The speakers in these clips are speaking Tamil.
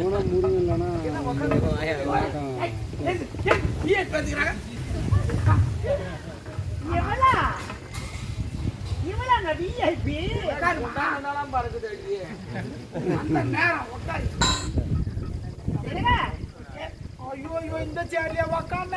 ஊனம் முறியும் இல்லைன்னா இவளா அந்த நேரம் உட்காந்து ஐயோ இந்த சேர்ல உக்காந்த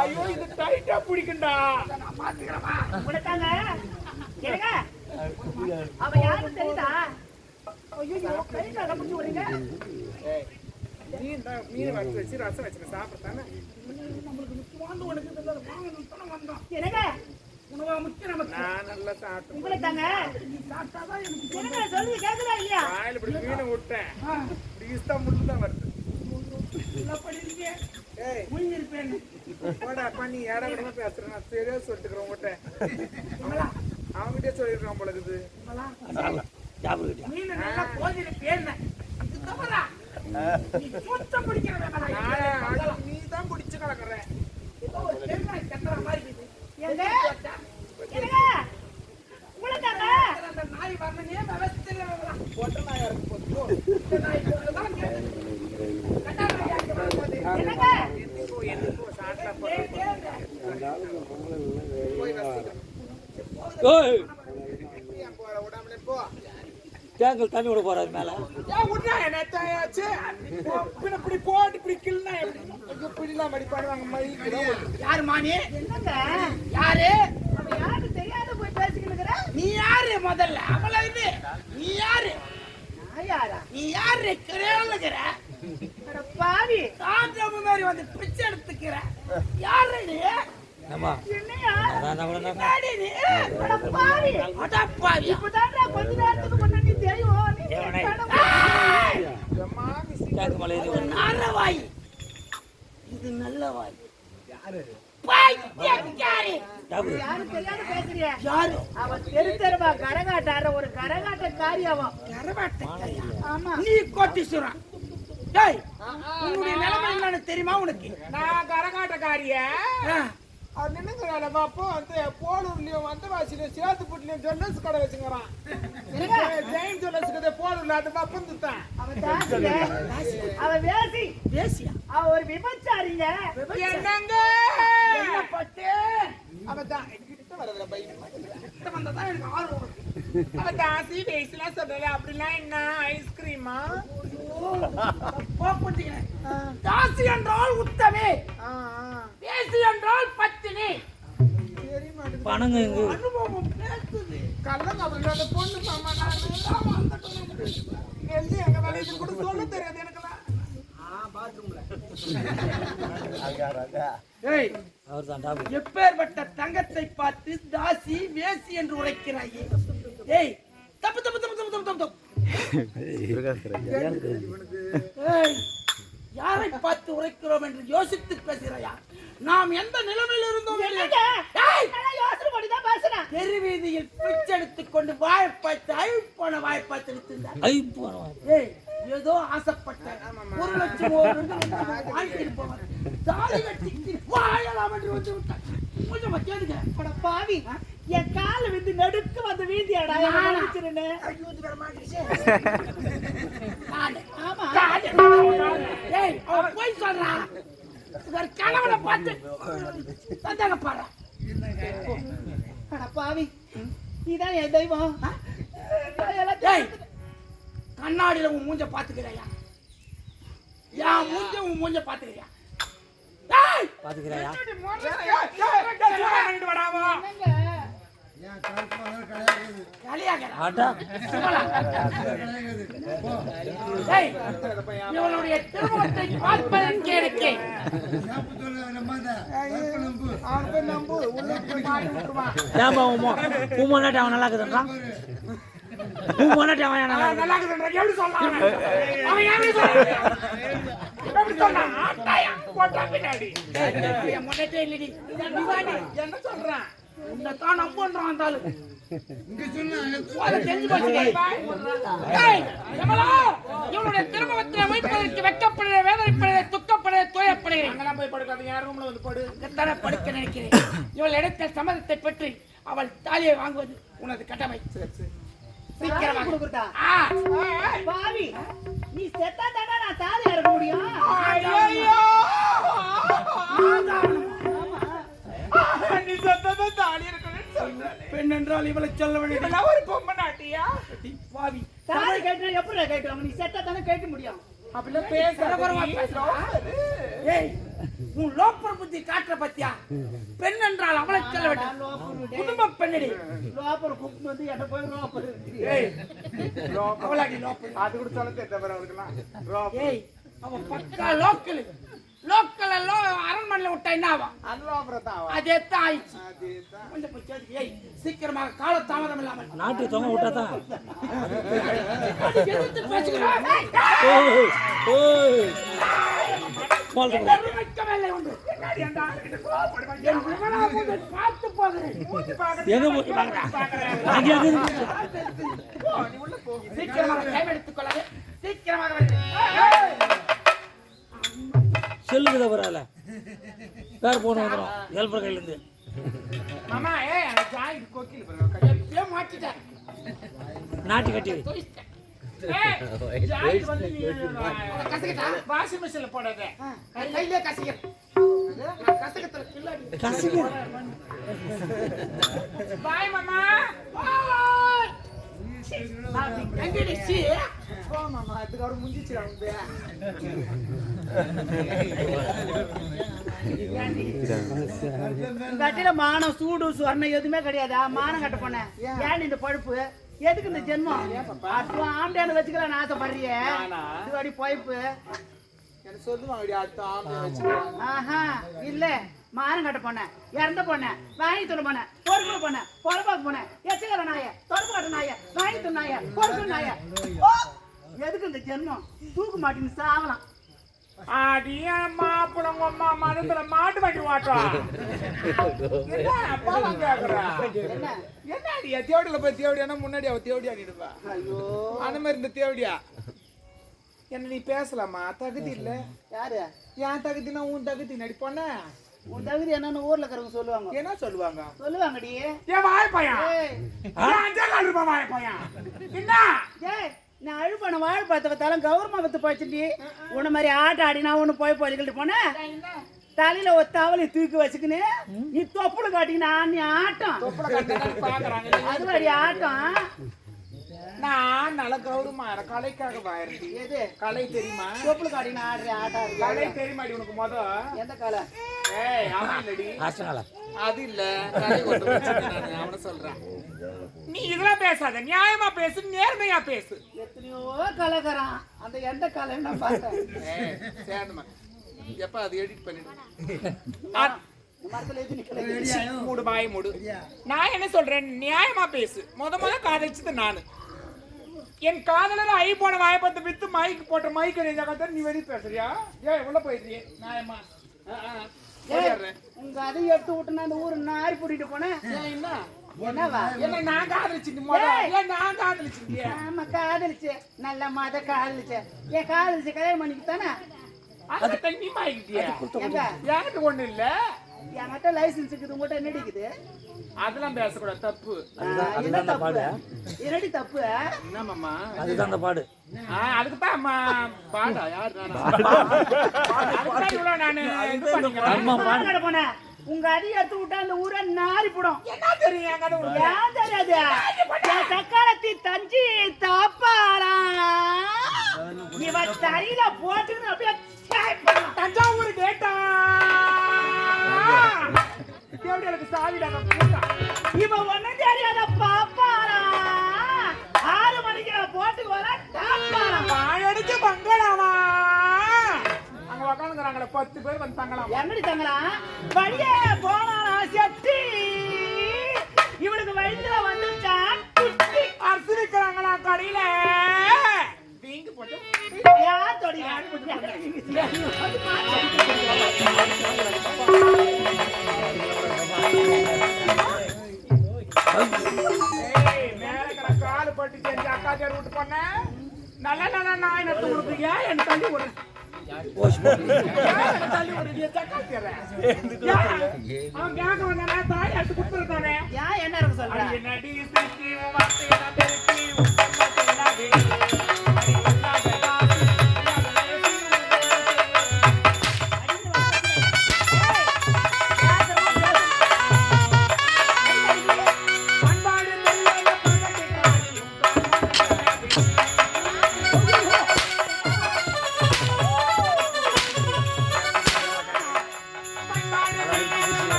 ஐயோ இது டைட்டா பிடிக்கும்டா. உனக்காங்க. என்னங்க அவ யாருன்னு தெரியுதா? ஐயோ கை கால முடிச்சு விடுங்க மீன் தான் மீன் வறுத்து வச்சு ரசம் வச்சு சாப்பிட்டானே நம்மளுக்கு முக்கியமான உனக்கு தானே வந்தோம் என்னங்க? உணவா முக்கியம் நமக்கு நான் நல்லா சாப்பிட்டேன். உங்களை தாங்க நீ சாப்பிட்டாதான் எனக்கு சொல்லி கேக்குதா இல்லையா? வாயில இப்படி மீனை விட்டேன் இப்படி இஸ்தாம்புல் தான் வருது நல்லா பண்ணிருக்கீங்க ஏய் முயங்கிருப்பேன் போடா பண்ணி ஏடா கூட பேசுறேன். நான் சரியா சொல்லிட்டுக்கிறேன் உங்கள்கிட்ட அவங்ககிட்டே சொல்லிருக்கான் போல இருக்குது. நீ தான் பிடிச்சு கலக்குற ஏதோ ஒரு பெருநாய் கத்துற மாதிரி இருக்குது ஏங்க என்னங்க உங்களை தாங்க அந்த நாய் வரணுனே விவசாயில போட்ட நாயா இருக்கு போது இந்த நாய் போட்டுதான் கட்டா நாய் அங்க வரும்போது என்னங்க எதுக்கோ எதுக்கோ சாட்டா போய் வசிக்க ஓய் போற உடம்புல போ டேங்கில் தண்ணி விட போறாரு மேல. ஏன் விட்றா என்ன தாயாச்சு. பின்ன இப்படி போட்டு இப்படி கிள்னா எப்படி? ஐயோ, இப்படிலாம் மடி பாடுவாங்க மழை யாரு மானி? என்னங்க? யாரு? அவ யாரு? தெரியாத போய் பேசிக்கிட்டு இருக்கிற? நீ யாரு முதல்ல? அவள இது. நீ யாரு? நான் யாரா? நீ யாரு? அட பாவி. காஞ்ச மாதிரி வந்து பிச்சை எடுத்துக்கிற. யாரு நீ? என்னையா? பாவி. இப்பதான்டா கொஞ்ச நேரத்துக்கு முன்னாடி இது நல்ல வாய் கரகாட்டார ஒரு கரகாட்டக்காரி அவன் ஆமா நீ கோட்டீஸ்வரன் டேய் உன்னுடைய நிலைமை என்னன்னு தெரியுமா உனக்கு நான் கரகாட்டக்காரிய அவர் அப்போ வந்து போலூர்லயும் வந்து சேத்துப்பட்டுலயும் சேத்துப்பட்டிலையும் கடை வச்சுக்கிறான் கடை போலூர்ல அது பப்பந்து தான் அவன் தாசிங்க அவன் வேசி. பேசியா அவன் ஒரு விபச்சாரிங்க. என்னங்க? என்ன பட்டு அவன் தான் கிட்ட வரதுல பையன் கிட்ட வந்தா எனக்கு ஆர்வம். அவன் தாசி பேசலாம் சொல்லல. அப்படிலாம் என்ன? ஐஸ்கிரீமா தாசி என்றால் உத்தமே. பேசி என்றால் பத்தினி. பணங்க அனுபவம் கள்ளம் அவர்கள் அந்த பொண்ணு மாமா நான் எல்லாம் வந்துட்டோம். இங்க இருந்து எங்க வேலை இது கூட சொல்ல தெரியாது டாபு. எப்பேற்பட்ட தங்கத்தை பார்த்து தாசி வேசி என்று உரைக்கிறாயே. ஏய் தப்பு தப்பு தப்பு தப்பு தப்பு தப்பு. ஏய். யாரை பார்த்து உரைக்கிறோம் என்று யோசித்து பேசுகிறாயா? நாம் எந்த நிலைமையில் இருந்தோம் என்னங்க? ஏய், நான் யோசனை பண்ணி தான் பேசுறேன் தெரு வீதியில் பிச்செடுத்துக் கொண்டு வாய்ப்பாய்த்து அழிப்போன வாய்ப்பாய்த்து எடுத்திருந்தார் ஐ போறவன் ஏய் ஏதோ ஆசைப்பட்டேன் ஒரு லட்சம் தாலி கட்டிக்கு வாழலாம் என்று வந்து விட்டான் கொஞ்சம் கேளுங்க. பாவி என் கால விந்து நடுக்கு வந்து வீதியாடா மன்னிச்சிருன்னு ஐயோ இது வர மாட்டேங்குது ஆமா. ஏய் அவன் போய் சொல்றான். ஒரு கணவனை பார்த்து சந்தேகப்படுற அட பாவி நீதான் என் தெய்வம் கண்ணாடியில உன் மூஞ்ச பாத்துக்கிறியா என் மூஞ்ச உன் மூஞ்ச பாத்துக்கிறியா ஏய் பாத்துக்கிறாயா இவனுடைய திருமணத்தை பார்ப்பதற்கு மொன்னாட்டி அவன் நல்லா இருக்குதுன்றான் நல்லா இருக்குது நல்லா இருக்குதுன்ற எப்படி சொல்லலாம் அவன்? எப்படி சொல்றான்? எப்படி சொல்றான்? சொல்றான் உன்னைத்தான் நம்புன்றான் அந்த ஆளு. போதை தெரிஞ்சு இவனுடைய திருமணத்தில் துக்கப்படுகிற, துயரப்படுகிற. அங்கெல்லாம் போய் படுக்காத என் ரூம்ல வந்து படு? இங்கத்தானே படுக்க நினைக்கிறேன். இவள் எடுத்த சம்மதத்தை பெற்று அவள் தாலியை வாங்குவது உனது கடமை. சீக்கிரமாக கொடுக்குறதா? ஆ, பாவி நீ செத்தா தானே நான் தாலி இறக்க முடியும்? பெண் என்றால் இவளை சொல்ல இதெல்லாம் ஒரு பொம்மை நாட்டியா? பாவி. தாலி கட்டினா எப்படி கேட்கலாம் நீ செத்தா தானே கேட்க முடியும். அப்படிலாம் பேசாத சரபரமா நீ. பேசுறா? ஏய் உன் லோப்பர் புத்தி காட்டுற பத்தியா? பெண் என்றால் அவளை சொல்ல வேண்டும். குடும்ப பெண்ணடி. லோப்பர் குப்பு வந்து என்ன போய் லோப்பர் ஏய் அவளாடி லோப்பர் அது கூட சொல்ல அவருக்குலாம் ரோப் ஏய் அவன் பக்கா லோக்கல். லோக்கல்ல லோ அரண்மனையில விட்டா என்ன ஆகும். அதே தான் ஆயிடுச்சு அதேதான். கொஞ்சம் ஏய் சீக்கிரமாக கால தாமதம் இல்லாமல் நாட்டு தொங்க விட்டா தான். சீக்கிரமாக. சீக்கிரமாக. செல்லுக்குத பரவாயில்ல பேர் போன வந்துடும் ஹெல்பர் கையிலேருந்து. நாட்டு கட்டி? வாஷிங் மிஷின்ல போடாத. கையிலே கசக்கிறேன். நான் கசக்கத்துல கில்லாடி. கசிங்க பாய் மாமா. கட்டில மானம் சூடு சொர்ணம் எதுவுமே கிடையாது மானம் கட்ட போனேன் ஏன் இந்த பழுப்பு எதுக்கு இந்த ஜென்மம் ஆம்பளையான வச்சுக்கலாம் ஆசைப்படுறிய? இது அடி பைப்பு எனக்கு சொல்லுவாங்க இல்ல மானம் கட்ட போனேன் இறந்த போனேன் வாங்கி துணை போனேன் பொறுப்பு போனேன் பொறுப்பாக்கு போனேன். எச்சக்கர நாய தொடப்பு கட்ட நாய வாங்கி துணை நாய பொறுப்பு நாய! எதுக்கு இந்த ஜென்மம்? தூக்கு மாட்டின்னு சாவலாம். அடிய மாப்பிளம் அம்மா மதத்துல மாட்டு வண்டி ஓட்டம் என்ன அப்பா கேக்குறா? என்ன? என்ன அடியா தேவடியில போய் தேவடியானா முன்னாடி அவ தேவடியா நிடுவா ஐயோ. அந்த மாதிரி இந்த தேவடியா? என்ன நீ பேசலாமா? தகுதி இல்ல. யாரு? என் தகுதினா உன் தகுதி நடிப்பான உன் தகுதி என்னன்னு ஊர்ல இருக்கிறவங்க சொல்லுவாங்க. என்ன சொல்லுவாங்க? சொல்லுவாங்கடி. ஏன் வாய் பையன் ஏய் ஏன் அஞ்சா கால் ரூபாய் வாய் பையன் என்ன? ஏய் நான் அழுப்பான வாழைப்பழத்தை பார்த்தாலும் கௌரவமா வித்து போச்சுடி உன்ன மாதிரி ஆட்ட ஆடி நான் ஒண்ணு போய் போய்கிட்டு போனேன் தலையில ஒரு தவளை தூக்கி வச்சுக்கின்னு நீ தொப்புளு காட்டினா நீ ஆட்டம். அது மாதிரி ஆட்டம். நான் நல்ல கௌரவமா. கலைக்காக வாயிரண்டி எது? கலை தெரியுமா? தொப்புளு காட்டினா ஆடுற ஆட்டம் கலை தெரியுமாடி உனக்கு முத? எந்த காலை ஏய் அவன் இல்லடி. கஷ்டங்களா அது இல்ல. கலை ஒன்று நானு, அவனை சொல்றேன். நீ இதெல்லாம் பேசாத. நியாயமா பேசு நேர்மையா பேசு. எத்தனையோ கலைக்கிறான் அந்த எந்த கலைன்னு நான் பார்த்தேன். ஏய், சேந்தம்மா. எப்ப அது எடிட் பண்ணிடு. மூடு பாய் மூடு. நான் என்ன சொல்றேன்? நியாயமா பேசு. முத முத காதலிச்சது நானு. என் காதலர் ஐ போன வாய்ப்பத்தை வித்து மைக் போட்ட மைக் கதை நீ வெளியே பேசுறியா? ஏய் உள்ள போயிடுறியே நியாயமா. உங்க அதை எடுத்து விட்டுனா அந்த ஊரு நாரி பூட்டிட்டு போனேன். நான் காதலிச்சு. நல்ல மத காதலிச்சு. ஏன் காதலிச்சு கல்யாணம் பண்ணிக்கு தானே? அதை தண்ணி மாயிக்கிட்டியா என்கிட்ட ஒண்ணு இல்ல. என்கிட்ட லைசன்ஸ் இருக்குது உங்கள்கிட்ட என்ன இருக்குது? அதெல்லாம் பேசக்கூடாது தப்பு. என்ன தப்பு? என்னடி தப்பு? என்ன மாமா? அதுதான் அந்த பாடு. ஆ, அதுக்குதான் அம்மா பாடா யார் நானா? போனேன் உங்க அடி எடுத்து விட்டா அந்த ஊரை நாரி போடும். என்ன தெரியும்? ஏன் தெரியாது? என் தக்காளத்தி தஞ்சி தாப்பாளா இவ தறியில போட்டுன்னு அப்படியே இவ ஒண்ணும் தெரியாத பாப்பாளா ஆறு மணிக்கு போட்டுக்கு வர தாப்பாளா வாயடிச்சு பங்களாவா அங்க உக்காந்துக்கிறாங்களே பத்து பேர் வந்து தங்கலாம். எங்கடி தங்கலாம் வழியே செட்டி இவனுக்கு வயிற்றுல வந்துச்சான் குட்டி. அரிசி விற்கிறாங்களா கடையில? வீங்கு போட்டு. யார் தொடி? நல்ல நல்ல நாய் நட்டு கொடுத்து ஏன் என்ன தள்ளி விடுறேன் போ. ஏன் என்ன தள்ளி தக்காத்திடுறேன் அவன் கேட்க வந்தானே தாய் எடுத்து கொடுத்துருக்கானே. ஏன் என்ன இருக்கு சொல்ற?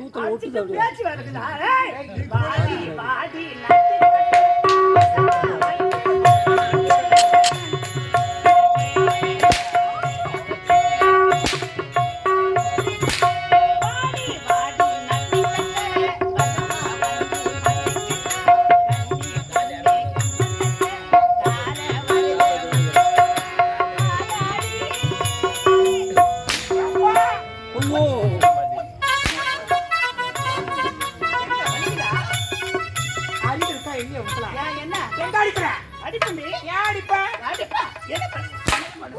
பேச்சு சூத்துல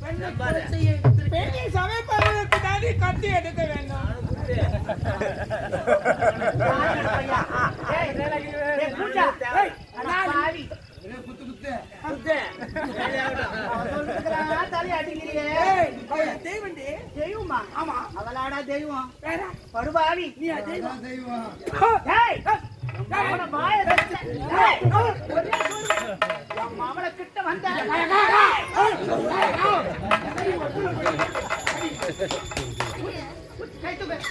பெண்ணை கொலை சமைப்பதற்கு தாண்டி கத்தி எடுக்க வேண்டும் அவளாடா தெய்வம் படுபாவி நீ தெய்வம் அவன வாயை என் மாமனை கிட்ட வந்த கை தூக்கு.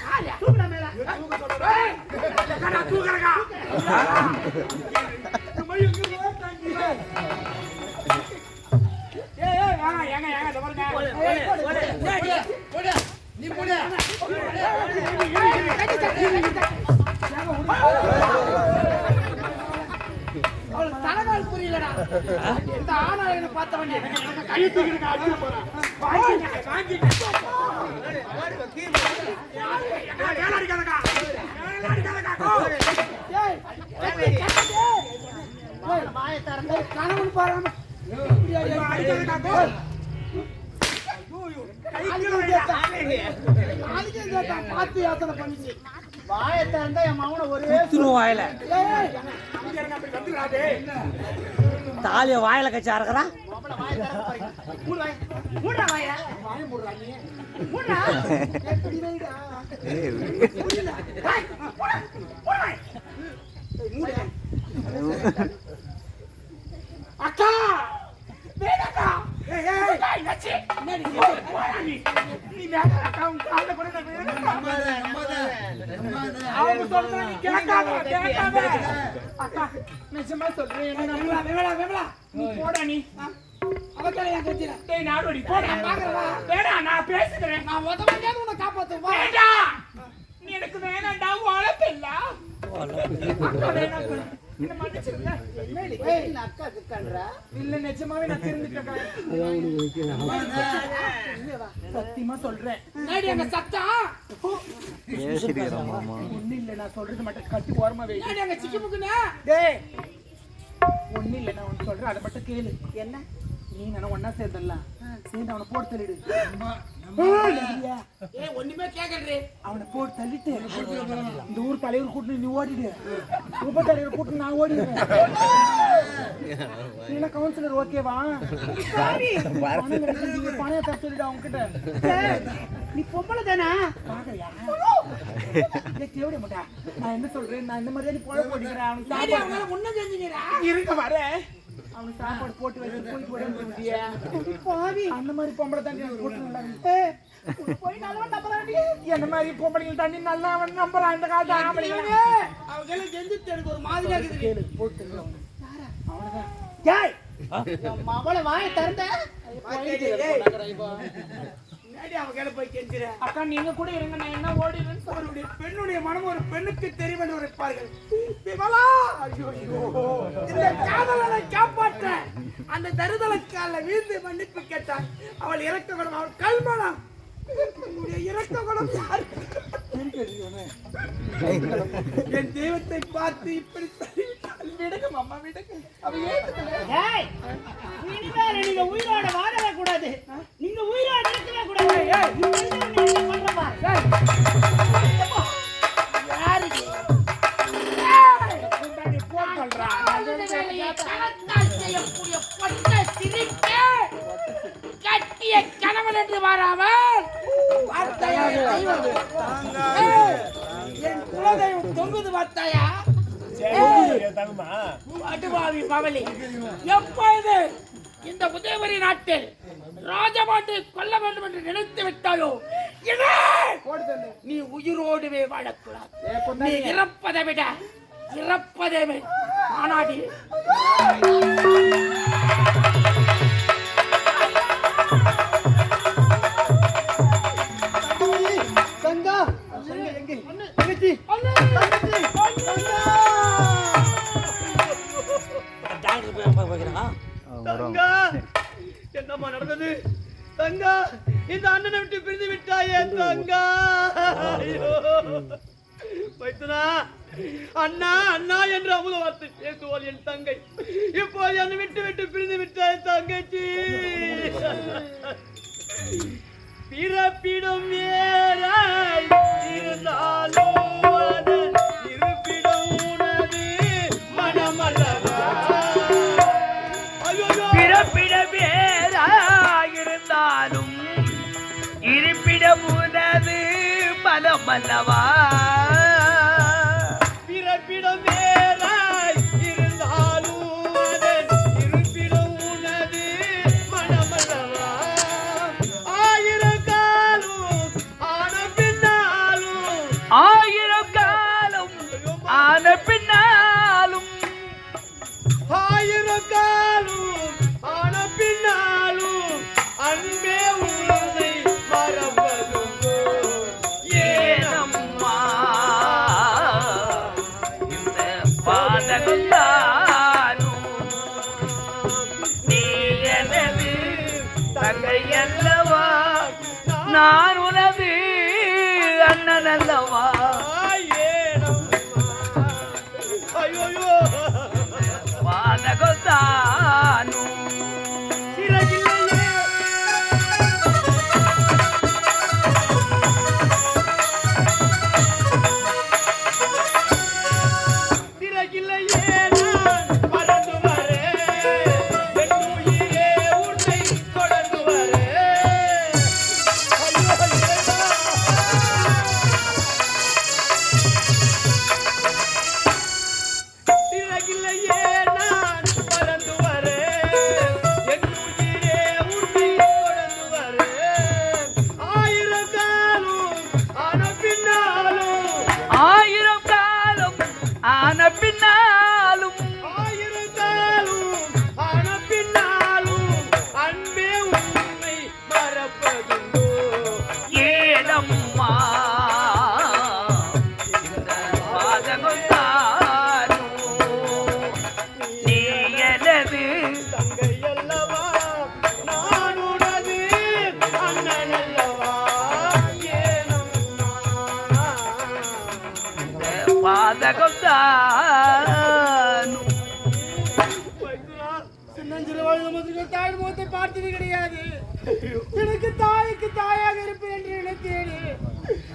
இந்த ஆணாளனை பார்த்த வேண்டிய கை தூக்கிடுங்க அடிச்சு போறேன் வேலை அடிக்காதக்கா வேலை அடிக்காதக்கா கணவன் பாராம அடிக்காதக்கா பார்த்து பண்ணிச்சு வாயை திறந்தா என் மகனை ஒரே வாயில. தாலிய வாயில கச்சி அறக்குறான். அக்கா நிஜமா சொல்றேன் போடா நீ எனக்கு வேணாண்டா வளர்த்தில்ல அக்கா வேணாம் என்ன மன்னிச்சிருங்க இல்ல நிஜமாவே நான் திருந்துட்டேன் சத்தியமா சொல்றேன். நேடி அங்க ஒண்ணு இல்ல நான் சொல்றது மட்டும் கட்டி ஓரமா அங்க சிக்கி முக்குனா டேய் ஒண்ணு இல்ல நான் ஒண்ணு சொல்றேன் அதை மட்டும் கேளு என்ன நீ நானும் ஒன்னா சேர்ந்துடலாம் சேர்ந்து அவனை போட்டு தள்ளிடு ஒண்ணுமே கேட்கறே அவனை போட்டு தள்ளிட்டு இந்த ஊர் தலைவர் கூட்டு நீ ஓடிடு. உப தலைவர் கூட்டு நான் ஓடிடுவேன் கவுன்சிலர் ஓகேவா பணம் தர சொல்லிடு அவங்க கிட்ட நீ பொம்பளை தானே? பாக்கறியா தேவடி மாட்டா நான் என்ன சொல்றேன்? நான் இந்த மாதிரி நீ போட்டுக்கிறேன் அவனுக்கு சரி சாப்பாடு அவங்கள முன்ன செஞ்சுக்கிறா இருங்க வரேன். அவனுக்கு சாப்பாடு போட்டு வச்சு போய் போட பாவி. அந்த மாதிரி பொம்பளை தண்ணி போட்டு போய் நல்லவன் நம்புறான்டி. என்ன மாதிரி பொம்பளைங்க தண்ணி நல்லா அவன் நம்புறான் இந்த காலத்து ஆம்பளைங்க? அவங்க எல்லாம் செஞ்சு எனக்கு ஒரு மாதிரியா இருக்குது. போட்டு அவ்வளவுதான் ஏய், என் மவளை வாயை திறந்த, முன்னாடி அவங்க கையில போய் கெஞ்சுற? அக்கா நீங்க கூட இருங்க நான் என்ன ஓடிடுறேன்னு அவருடைய பெண்ணுடைய மனம் ஒரு பெண்ணுக்கு தெரியும் என்று உரைப்பார்கள். விமலா! ஐயோ ஐயோ. இந்த காதலனை காப்பாற்ற அந்த தருதலை கால வீழ்ந்து மன்னிப்பு கேட்டான் அவள் இறக்க குணம் அவள் கல்மணம். இறக்க குணம் யார்? என் தெய்வத்தை பார்த்து இப்படி தள்ளிவிட்டால் விடுங்க அம்மா விடுங்க. அவ ஏத்துக்கல. ஏய், இனிமேல் நீங்க உயிரோட வாழவே கூடாது. நீங்க உயிரோட இருக்கவே கூடாது. நீங்க இருக்கிற நீங்க பண்ற? பாரு. போன் செய்யக்கூடிய பொட்ட சிரிப்பே. கட்டிய கணவன் என்று தெய்வம். ஏய், என் குலதெய்வம் தொங்குது பார்த்தாயா அடுவாவி பவலி எப்பொழுது இந்த உதயவரி நாட்டில் ராஜபாட்டை கொல்ல வேண்டும் என்று நினைத்து விட்டாயோ? நீ உயிரோடுவே வாழக்கூடாது. நீ இறப்பதை விட இறப்பதை மாநாடி. பலமல்லவா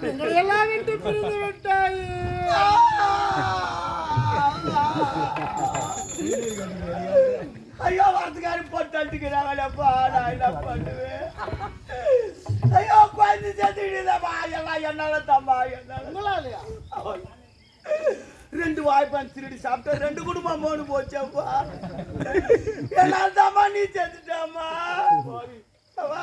பிரிந்து விட்டாய் ஐயோ வரத்துக்காரி போட்டு அடிக்கிறாங்களப்பா நான் என்ன பண்ணுவேன் ஐயோ குழந்தை சேர்த்துக்கிட்டுதாம்மா எல்லாம் என்னால தாம்மா என்னால இல்லையா ரெண்டு வாய்ப்பான் திருடி சாப்பிட்டா ரெண்டு குடும்பம் மூணு போச்சப்பா என்னால் தாம்மா நீ சேர்த்துட்டாமா அவா,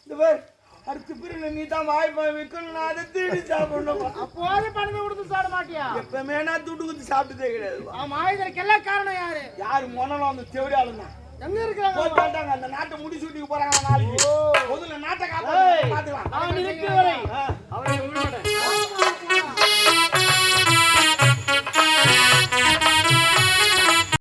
இந்த பேர் அடுத்த பிரிவில் நீ தான் வாய்ப்பான் வைக்கணும் நான் அதை திருடி சாப்பிடணும் அப்போது பணத்தை கொடுத்து சாட மாட்டியா? எப்பவுமே நான் துட்டு குத்து சாப்பிட்டதே கிடையாது. ஆமா இதற்கு எல்லாம் காரணம் யாரு? யாரு மொனலும் அந்த தேவையாளுங்க எங்க இருக்கிறாங்க? போட்டாங்க அந்த நாட்டை முடி சூட்டிக்கு போறாங்க நாளைக்கு. முதல்ல நாட்டை காப்பாத்து பாத்துக்கலாம். நான் இருக்கிற